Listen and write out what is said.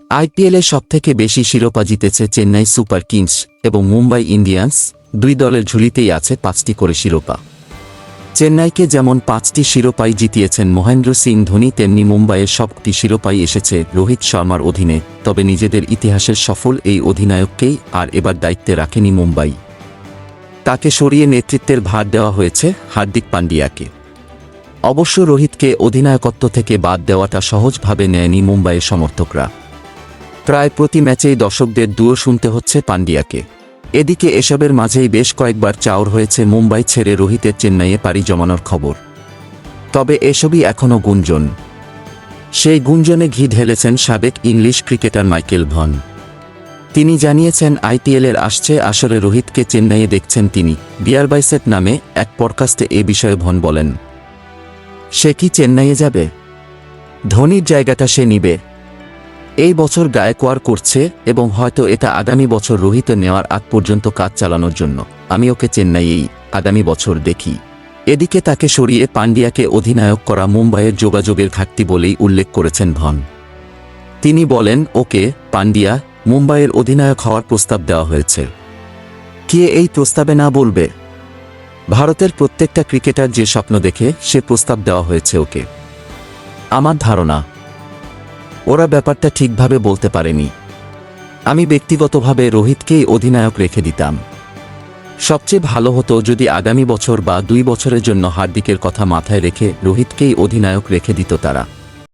আইপিএলে সবথেকে বেশি শিরোপা জিতেছে চেন্নাই সুপার কিংস এবং মুম্বাই ইন্ডিয়ান্স। দুই দলের ঝুলিতেই আছে পাঁচটি করে শিরোপা। চেন্নাইকে যেমন পাঁচটি শিরোপাই জিতিয়েছেন মহেন্দ্র সিং ধোনি, তেমনি মুম্বাইয়ের সবটি শিরোপাই এসেছে রোহিত শর্মার অধীনে। তবে নিজেদের ইতিহাসের সফল এই অধিনায়ককেই আর এবার দায়িত্বে রাখেনি মুম্বাই। তাকে সরিয়ে নেতৃত্বের ভার দেওয়া হয়েছে হার্দিক পান্ডিয়াকে। অবশ্য রোহিতকে অধিনায়কত্ব থেকে বাদ দেওয়াটা সহজভাবে নেয়নি মুম্বাইয়ের সমর্থকরা। প্রায় প্রতি ম্যাচেই দর্শকদের দুয়ো শুনতে হচ্ছে পান্ডিয়াকে। এদিকে এসবের মাঝেই বেশ কয়েকবার চাওর হয়েছে মুম্বাই ছেড়ে রোহিতের চেন্নাইয়ে পাড়ি জমানোর খবর। তবে এসবই এখনও গুঞ্জন। সেই গুঞ্জনে ঘি ঢেলেছেন সাবেক ইংলিশ ক্রিকেটার মাইকেল ভন। তিনি জানিয়েছেন, আইপিএলের আসছে আসরে রোহিতকে চেন্নাইয়ে দেখছেন তিনি। বিয়ার বাইসেট নামে এক পডকাস্টে এ বিষয়ে ভন বলেন, সে কি চেন্নাইয়ে যাবে? ধোনির জায়গাটা সে নিবে। এই বছর গায়কোয়ার করছে এবং হয়তো এটা আগামী বছর রোহিত নেওয়ার আগ পর্যন্ত কাজ চালানোর জন্য। আমি ওকে চেন্নাইয়েই আগামী বছর দেখি। এদিকে তাকে সরিয়ে পান্ডিয়াকে অধিনায়ক করা মুম্বাইয়ের যোগাযোগের ঘাটতি বলেই উল্লেখ করেছেন ভন তিনি বলেন, ওকে পান্ডিয়া মুম্বাইয়ের অধিনায়ক হওয়ার প্রস্তাব দেওয়া হয়েছে। কে এই প্রস্তাবে না বলবে? ভারতের প্রত্যেকটা ক্রিকেটার যে স্বপ্ন দেখে সে প্রস্তাব দেওয়া হয়েছে ওকে। আমার ধারণা ওরা ব্যাপারটা ঠিকভাবে বলতে পারেনি। আমি ব্যক্তিগতভাবে রোহিতকেই অধিনায়ক রেখে দিতাম। সবচেয়ে ভালো হতো যদি আগামী বছর বা দুই বছরের জন্য হার্দিকের কথা মাথায় রেখে রোহিতকেই অধিনায়ক রেখে দিত তারা।